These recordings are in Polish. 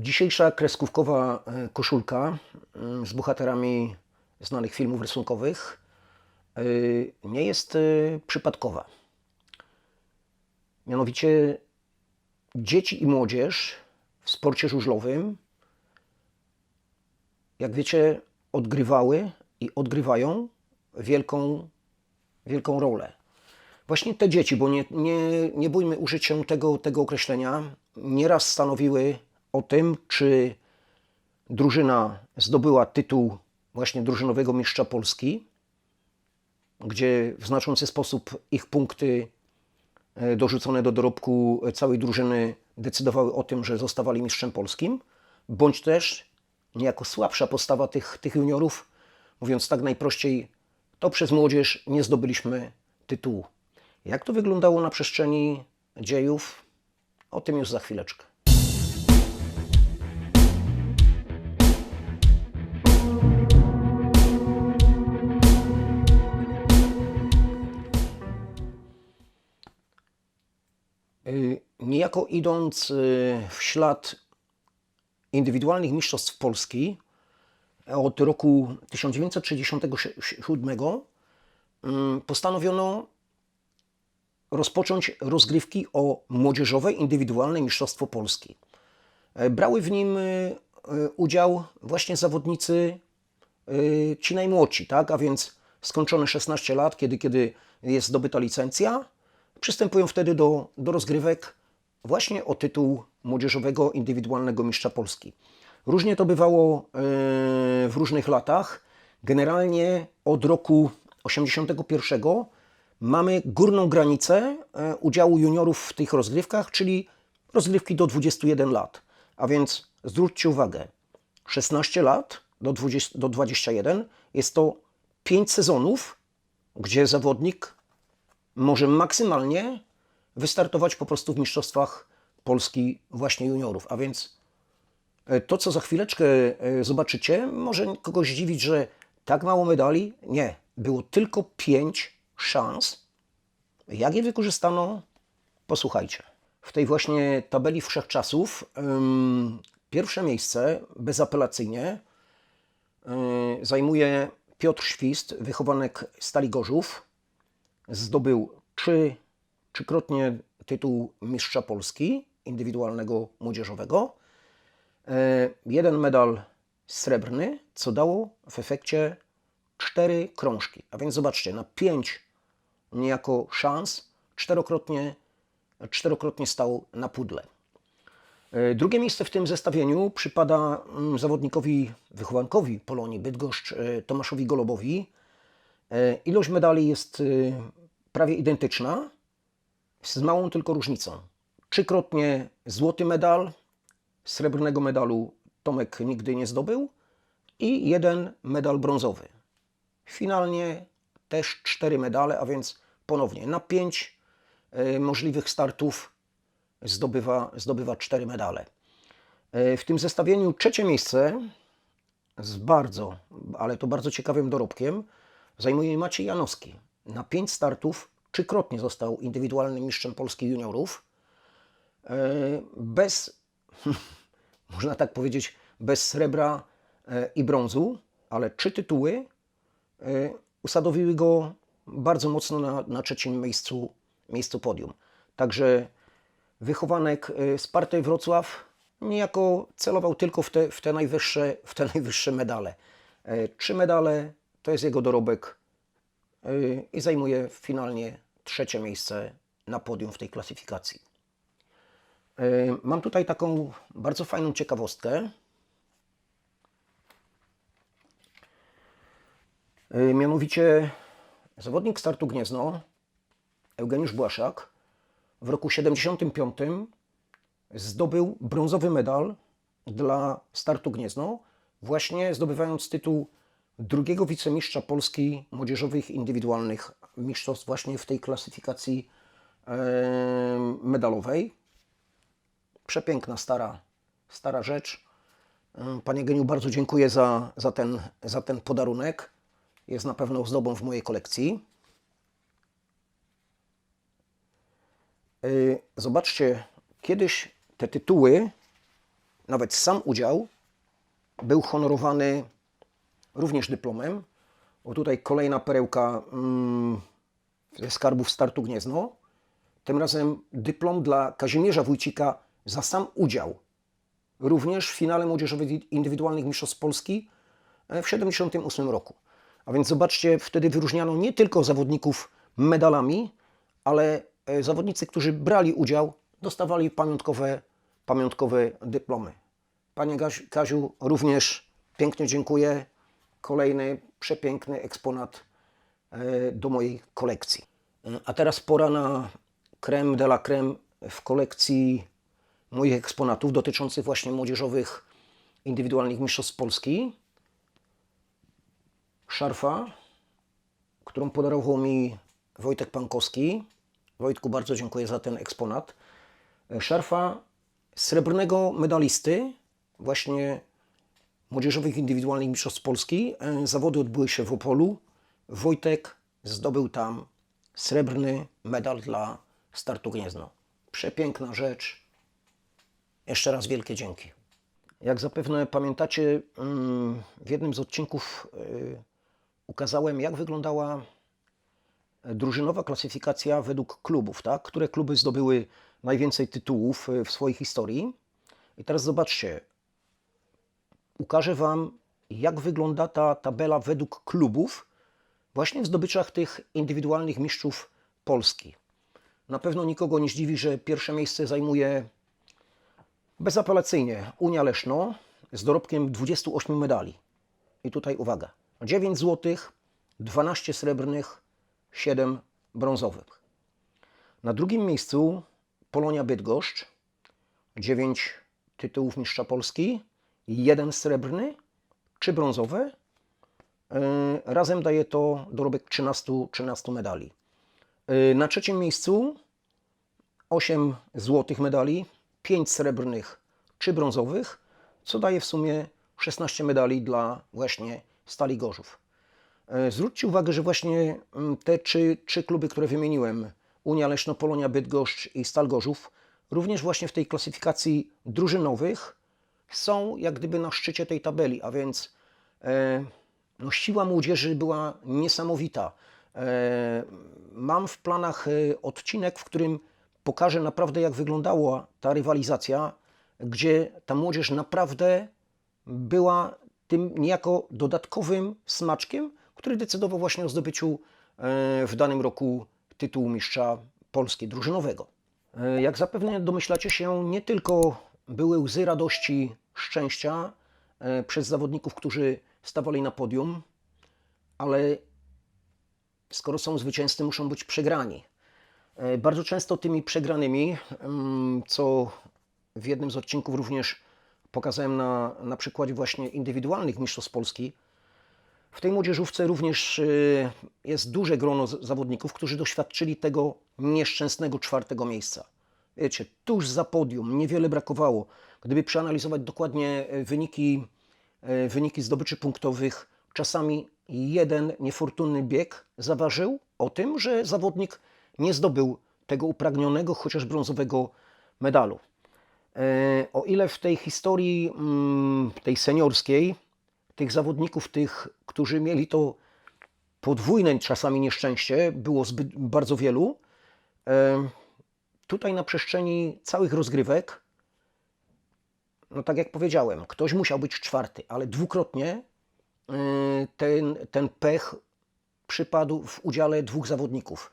Dzisiejsza kreskówkowa e, koszulka mm, z bohaterami znanych filmów rysunkowych e, nie jest e, przypadkowa. Mianowicie dzieci i młodzież w sporcie żużlowym, jak wiecie, odgrywały i odgrywają wielką, wielką rolę. Właśnie te dzieci, bo nie, nie, nie bójmy użyć się tego, tego określenia, nieraz stanowiły o tym, czy drużyna zdobyła tytuł właśnie drużynowego mistrza Polski, gdzie w znaczący sposób ich punkty e, dorzucone do dorobku całej drużyny decydowały o tym, że zostawali mistrzem polskim, bądź też niejako słabsza postawa tych, tych juniorów, mówiąc tak najprościej, to przez młodzież nie zdobyliśmy tytułu. Jak to wyglądało na przestrzeni dziejów? O tym już za chwileczkę. Niejako idąc y, w ślad indywidualnych mistrzostw Polski od roku 1967 mm, postanowiono rozpocząć rozgrywki o młodzieżowe indywidualne mistrzostwo Polski. E, Brały w nim y, y, udział właśnie zawodnicy y, ci najmłodsi, tak? a więc skończone 16 lat, kiedy, kiedy jest zdobyta licencja, przystępują wtedy do, do rozgrywek właśnie o tytuł młodzieżowego indywidualnego mistrza Polski. Różnie to bywało e, w różnych latach. Generalnie od roku 81 mamy górną granicę e, udziału juniorów w tych rozgrywkach, czyli rozgrywki do 21 lat. A więc zwróćcie uwagę, 16 lat do, 20, do 21 jest to 5 sezonów, gdzie zawodnik może maksymalnie wystartować po prostu w mistrzostwach Polski właśnie juniorów. A więc e, to, co za chwileczkę e, zobaczycie, może kogoś dziwić, że tak mało medali. Nie, było tylko pięć szans. Jak je wykorzystano? Posłuchajcie. W tej właśnie tabeli wszechczasów ym, pierwsze miejsce bezapelacyjnie y, zajmuje Piotr Świst, wychowanek Stali Gorzów. Zdobył trzy, trzykrotnie tytuł mistrza Polski indywidualnego młodzieżowego. E, Jeden medal srebrny, co dało w efekcie cztery krążki. A więc zobaczcie, na pięć niejako szans czterokrotnie, czterokrotnie stał na pudle. E, Drugie miejsce w tym zestawieniu przypada mm, zawodnikowi, wychowankowi Polonii Bydgoszcz, e, Tomaszowi Golobowi. E, Ilość medali jest y, prawie identyczna, z małą tylko różnicą. Trzykrotnie złoty medal, srebrnego medalu Tomek nigdy nie zdobył i jeden medal brązowy. Finalnie też cztery medale, a więc ponownie na pięć e, możliwych startów zdobywa, zdobywa cztery medale. E, W tym zestawieniu trzecie miejsce z bardzo, ale to bardzo ciekawym dorobkiem zajmuje Maciej Janowski. Na pięć startów trzykrotnie został indywidualnym mistrzem Polski juniorów. E, Bez, można tak powiedzieć, bez srebra e, i brązu, ale trzy tytuły e, usadowiły go bardzo mocno na, na trzecim miejscu, miejscu podium. Także wychowanek z Partej Wrocław niejako celował tylko w te, w te, najwyższe, w te najwyższe medale. Trzy medale to jest jego dorobek e, i zajmuje finalnie trzecie miejsce na podium w tej klasyfikacji. E, Mam tutaj taką bardzo fajną ciekawostkę. E, Mianowicie zawodnik startu Gniezno, Eugeniusz Błaszak, w roku 75 zdobył brązowy medal dla startu Gniezno, właśnie zdobywając tytuł drugiego wicemistrza Polski młodzieżowych indywidualnych mistrzostw właśnie w tej klasyfikacji medalowej. Przepiękna, stara, stara rzecz. Panie Geniu, bardzo dziękuję za, za, ten, za ten podarunek. Jest na pewno ozdobą w mojej kolekcji. Y, Zobaczcie, kiedyś te tytuły nawet sam udział był honorowany również dyplomem. O tutaj kolejna perełka mm, ze skarbów startu Gniezno. Tym razem dyplom dla Kazimierza Wójcika za sam udział. Również w finale młodzieżowych indywidualnych Mistrzostw Polski e, w 1978 roku. A więc zobaczcie, wtedy wyróżniano nie tylko zawodników medalami, ale e, zawodnicy, którzy brali udział, dostawali pamiątkowe, pamiątkowe dyplomy. Panie Kaziu, również pięknie dziękuję. Kolejny przepiękny eksponat e, do mojej kolekcji. E, A teraz pora na creme de la creme w kolekcji moich eksponatów dotyczących właśnie młodzieżowych indywidualnych mistrzostw Polski. Szarfa, którą podarował mi Wojtek Pankowski. Wojtku, bardzo dziękuję za ten eksponat. E, Szarfa srebrnego medalisty, właśnie młodzieżowych indywidualnych mistrzostw Polski. E, Zawody odbyły się w Opolu. Wojtek zdobył tam srebrny medal dla startu Gniezno. Przepiękna rzecz. Jeszcze raz wielkie dzięki. Jak zapewne pamiętacie, mm, w jednym z odcinków y, ukazałem, jak wyglądała drużynowa klasyfikacja według klubów, tak? które kluby zdobyły najwięcej tytułów w swojej historii. I teraz zobaczcie, ukażę Wam, jak wygląda ta tabela według klubów, właśnie w zdobyczach tych indywidualnych mistrzów Polski. Na pewno nikogo nie zdziwi, że pierwsze miejsce zajmuje bezapelacyjnie Unia Leszno z dorobkiem 28 medali. I tutaj uwaga: 9 złotych, 12 srebrnych, 7 brązowych. Na drugim miejscu Polonia Bydgoszcz, 9 tytułów mistrza Polski, jeden srebrny, 3 brązowe. Razem daje to dorobek 13, 13 medali. Yy, Na trzecim miejscu 8 złotych medali, 5 srebrnych, 3 brązowych, co daje w sumie 16 medali dla właśnie Stali Gorzów. E, Zwróćcie uwagę, że właśnie mm, te trzy, trzy kluby, które wymieniłem, Unia Leszno, Polonia Bydgoszcz i Stal Gorzów, również właśnie w tej klasyfikacji drużynowych są jak gdyby na szczycie tej tabeli, a więc e, no, siła młodzieży była niesamowita. E, Mam w planach e, odcinek, w którym pokażę naprawdę, jak wyglądała ta rywalizacja, gdzie ta młodzież naprawdę była tym niejako dodatkowym smaczkiem, który decydował właśnie o zdobyciu w danym roku tytułu mistrza Polski drużynowego. Jak zapewne domyślacie się, nie tylko były łzy radości, szczęścia e, przez zawodników, którzy stawali na podium, ale skoro są zwycięzcy, muszą być przegrani. E, Bardzo często tymi przegranymi, mm, co w jednym z odcinków również pokazałem na, na przykładzie właśnie indywidualnych mistrzostw Polski, w tej młodzieżówce również y, jest duże grono zawodników, którzy doświadczyli tego nieszczęsnego czwartego miejsca. Wiecie, tuż za podium, niewiele brakowało. Gdyby przeanalizować dokładnie y, wyniki, y, wyniki zdobyczy punktowych, czasami jeden niefortunny bieg zaważył o tym, że zawodnik nie zdobył tego upragnionego, chociaż brązowego medalu. E, O ile w tej historii mm, tej seniorskiej, tych zawodników, tych, którzy mieli to podwójne czasami nieszczęście, było zbyt bardzo wielu, e, tutaj na przestrzeni całych rozgrywek, no tak jak powiedziałem, ktoś musiał być czwarty, ale dwukrotnie e, ten, ten pech przypadł w udziale dwóch zawodników.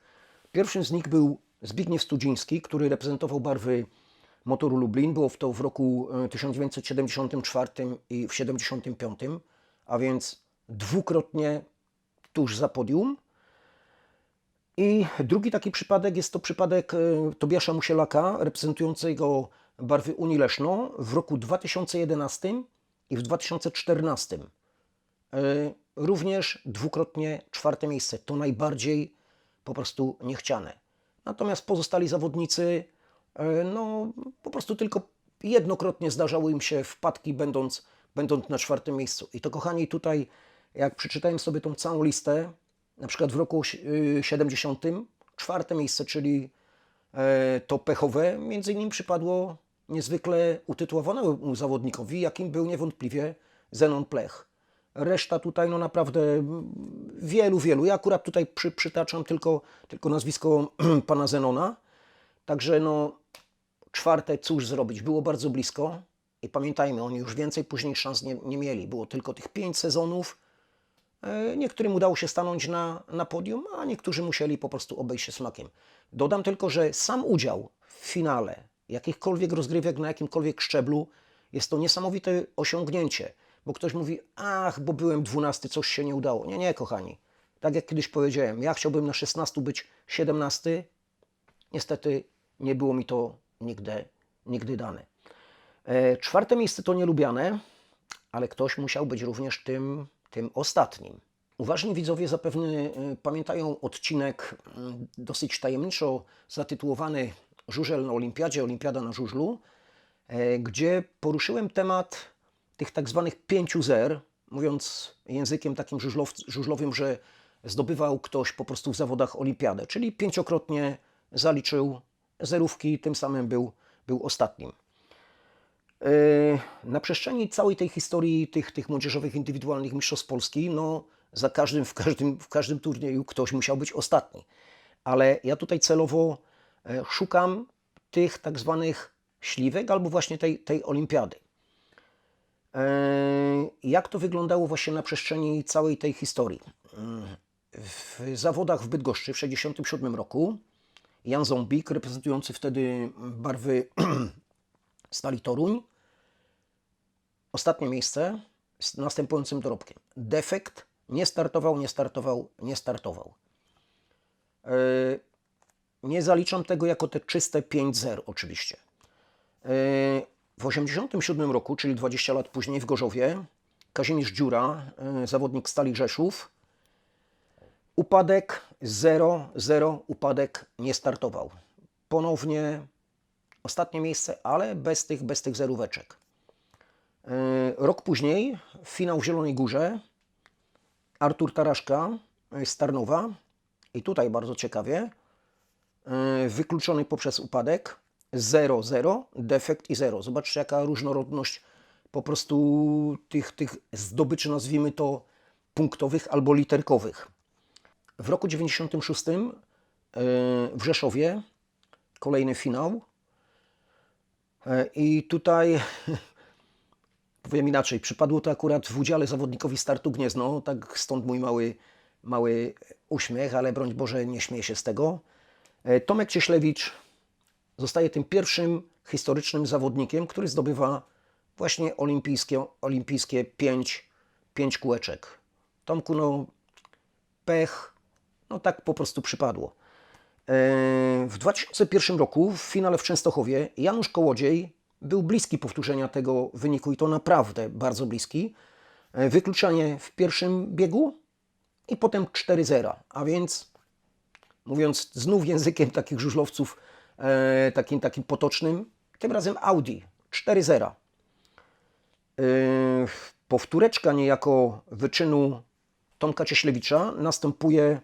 Pierwszym z nich był Zbigniew Studziński, który reprezentował barwy Motoru Lublin. Było to w roku e, 1974 i w 1975, a więc dwukrotnie tuż za podium. I drugi taki przypadek jest to przypadek e, Tobiasza Musielaka, reprezentującego barwy Unii Leszno w roku 2011 i w 2014. E, Również dwukrotnie czwarte miejsce. To najbardziej po prostu niechciane. Natomiast pozostali zawodnicy, e, no po prostu tylko jednokrotnie zdarzały im się wpadki, będąc, będąc na czwartym miejscu. I to, kochani, tutaj, jak przeczytałem sobie tą całą listę, na przykład w roku y, 70, czwarte miejsce, czyli e, to pechowe, między innymi przypadło niezwykle utytułowanemu zawodnikowi, jakim był niewątpliwie Zenon Plech. Reszta tutaj, no naprawdę wielu, wielu. Ja akurat tutaj przy, przytaczam tylko, tylko nazwisko pana Zenona. Także no, czwarte, cóż zrobić, było bardzo blisko. I pamiętajmy, oni już więcej później szans nie, nie mieli. Było tylko tych pięć sezonów. E, Niektórym udało się stanąć na, na podium, a niektórzy musieli po prostu obejść się smakiem. Dodam tylko, że sam udział w finale jakichkolwiek rozgrywek na jakimkolwiek szczeblu jest to niesamowite osiągnięcie. Bo ktoś mówi, ach, bo byłem dwunasty, coś się nie udało. Nie, nie, kochani. Tak jak kiedyś powiedziałem, ja chciałbym na 16 być 17. Niestety nie było mi to nigdy, nigdy dane. E, Czwarte miejsce to nielubiane, ale ktoś musiał być również tym, tym ostatnim. Uważni widzowie zapewne e, pamiętają odcinek mm, dosyć tajemniczo zatytułowany Żużel na Olimpiadzie, Olimpiada na żużlu, e, gdzie poruszyłem temat tych tak zwanych pięciu zer, mówiąc językiem takim żużlow, żużlowym, że zdobywał ktoś po prostu w zawodach olimpiadę, czyli pięciokrotnie zaliczył zerówki, tym samym był, był ostatnim. E, Na przestrzeni całej tej historii tych, tych młodzieżowych indywidualnych mistrzostw Polski, no za każdym, w każdym, w każdym turnieju ktoś musiał być ostatni. Ale ja tutaj celowo e, szukam tych tak zwanych śliwek albo właśnie tej, tej olimpiady. E, Jak to wyglądało właśnie na przestrzeni całej tej historii? Mm, W zawodach w Bydgoszczy w 1967 roku Jan Zombik, reprezentujący wtedy barwy Stali Toruń, ostatnie miejsce z następującym dorobkiem. Defekt, nie startował, nie startował, nie startował. Yy, Nie zaliczam tego jako te czyste 5-0 oczywiście. Yy, W 1987 roku, czyli 20 lat później w Gorzowie, Kazimierz Dziura, yy, zawodnik Stali Rzeszów, upadek 0-0, upadek nie startował. Ponownie ostatnie miejsce, ale bez tych, bez tych zeróweczek. Yy, Rok później, finał w Zielonej Górze, Artur Taraszka yy, z Tarnowa i tutaj bardzo ciekawie, yy, wykluczony poprzez upadek 0-0, defekt i 0. Zobaczcie jaka różnorodność po prostu tych, tych zdobyczy, nazwijmy to punktowych albo literkowych. W roku 96 yy, w Rzeszowie kolejny finał i tutaj powiem inaczej, przypadło to akurat w udziale zawodnikowi startu Gniezno, tak stąd mój mały, mały uśmiech, ale broń Boże nie śmieję się z tego. E, Tomek Cieślewicz zostaje tym pierwszym historycznym zawodnikiem, który zdobywa właśnie olimpijskie, olimpijskie pięć, pięć kółeczek. Tomku, no pech, no tak po prostu przypadło. E, W 2001 roku w finale w Częstochowie Janusz Kołodziej był bliski powtórzenia tego wyniku i to naprawdę bardzo bliski. E, Wykluczanie w pierwszym biegu i potem 4-0, a więc mówiąc znów językiem takich żużlowców, e, takim, takim potocznym, tym razem Audi 4-0. E, Powtóreczka niejako wyczynu Tomka Cieślewicza następuje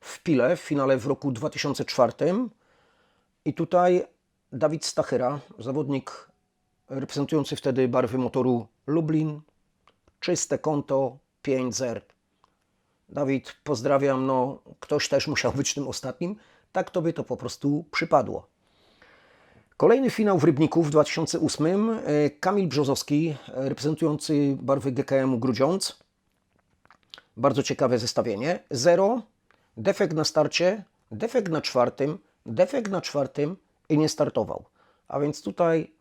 w Pile w finale w roku 2004 i tutaj Dawid Stachyra, zawodnik reprezentujący wtedy barwy motoru Lublin, czyste konto 5-0. Dawid, pozdrawiam, no ktoś też musiał być tym ostatnim, tak to by to po prostu przypadło. Kolejny finał w Rybniku w 2008. e, Kamil Brzozowski, reprezentujący barwy GKM-u Grudziądz. Bardzo ciekawe zestawienie. 0, defekt na starcie, defekt na czwartym, defekt na czwartym i nie startował. A więc tutaj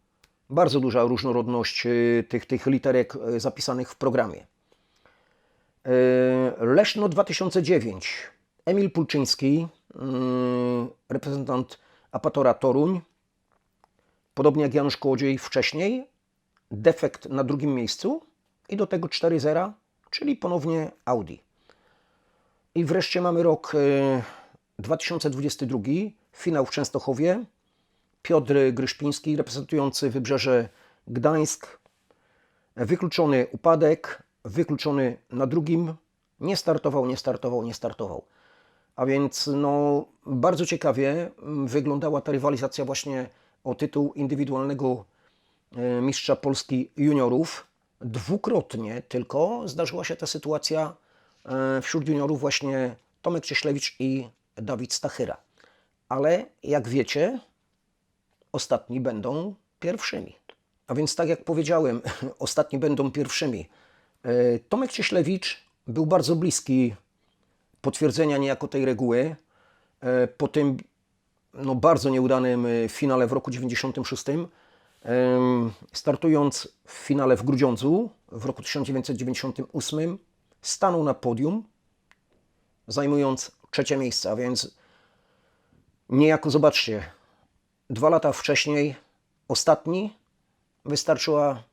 bardzo duża różnorodność e, tych, tych literek e, zapisanych w programie. E, Leszno 2009. Emil Pulczyński, reprezentant Apatora Toruń. Podobnie jak Janusz Kołodziej wcześniej. Defekt na drugim miejscu i do tego 4-0, czyli ponownie Audi. I wreszcie mamy rok e, 2022, finał w Częstochowie. Piotr Gryszpiński, reprezentujący Wybrzeże Gdańsk. Wykluczony upadek, wykluczony na drugim. Nie startował, nie startował, nie startował. A więc no, bardzo ciekawie mm, wyglądała ta rywalizacja właśnie o tytuł indywidualnego e, mistrza Polski juniorów. Dwukrotnie tylko zdarzyła się ta sytuacja e, wśród juniorów właśnie Tomek Cieślewicz i Dawid Stachyra. Ale jak wiecie, ostatni będą pierwszymi. A więc tak jak powiedziałem, ostatni będą pierwszymi. E, Tomek Cieślewicz był bardzo bliski potwierdzenia niejako tej reguły. E, Po tym no, bardzo nieudanym e, finale w roku 96, em, startując w finale w Grudziądzu w roku 1998, stanął na podium, zajmując trzecie miejsce, a więc niejako zobaczcie, dwa lata wcześniej, ostatni, wystarczyła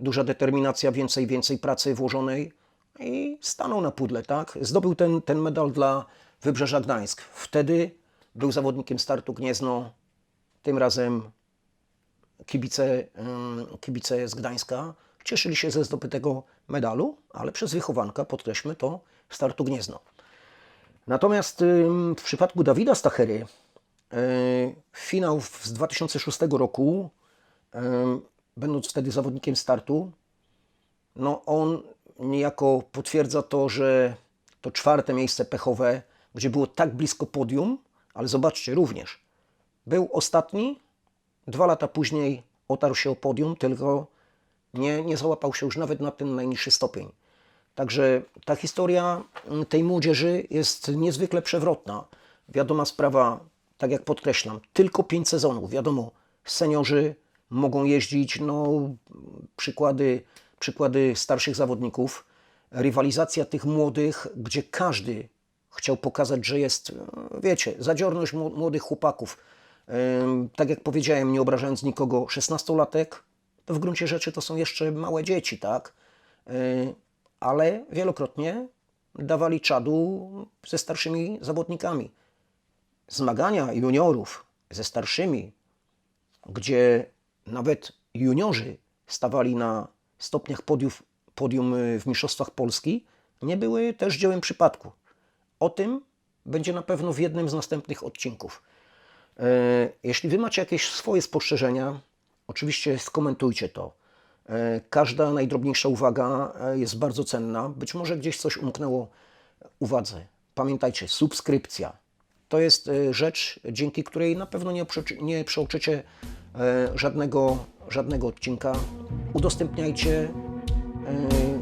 duża determinacja, więcej, więcej pracy włożonej i stanął na pudle, tak? Zdobył ten, ten medal dla Wybrzeża Gdańsk. Wtedy był zawodnikiem startu Gniezno, tym razem kibice, ym, kibice z Gdańska cieszyli się ze zdobytego medalu, ale przez wychowanka, podkreślmy to, startu Gniezno. Natomiast w przypadku Dawida Stachery, finał w- z 2006 roku, ym, będąc wtedy zawodnikiem startu, no on niejako potwierdza to, że to czwarte miejsce pechowe, gdzie było tak blisko podium, ale zobaczcie również, był ostatni, dwa lata później otarł się o podium, tylko nie, nie załapał się już nawet na ten najniższy stopień. Także ta historia tej młodzieży jest niezwykle przewrotna. Wiadoma sprawa, tak jak podkreślam, tylko pięć sezonów. Wiadomo, seniorzy mogą jeździć, no przykłady, przykłady starszych zawodników. Rywalizacja tych młodych, gdzie każdy chciał pokazać, że jest, e, wiecie, zadziorność mł- młodych chłopaków. Tak jak powiedziałem, nie obrażając nikogo, 16-latek to w gruncie rzeczy to są jeszcze małe dzieci, tak? Yy, Ale wielokrotnie dawali czadu ze starszymi zawodnikami. Zmagania juniorów ze starszymi, gdzie nawet juniorzy stawali na stopniach podium y, w Mistrzostwach Polski, nie były też dziełem przypadku. O tym będzie na pewno w jednym z następnych odcinków. E, Jeśli Wy macie jakieś swoje spostrzeżenia, oczywiście skomentujcie to. E, Każda najdrobniejsza uwaga e, jest bardzo cenna. Być może gdzieś coś umknęło uwadze. Pamiętajcie, subskrypcja to jest e, rzecz, dzięki której na pewno nie, nie przeoczycie e, żadnego, żadnego odcinka. Udostępniajcie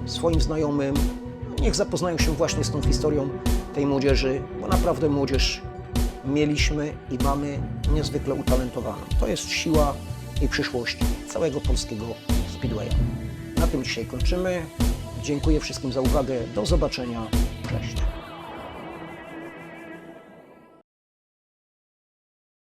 e, swoim znajomym. Niech zapoznają się właśnie z tą historią tej młodzieży, bo naprawdę młodzież mieliśmy i mamy niezwykle utalentowaną. To jest siła i przyszłość całego polskiego speedwaya. Na tym dzisiaj kończymy. Dziękuję wszystkim za uwagę. Do zobaczenia. Cześć.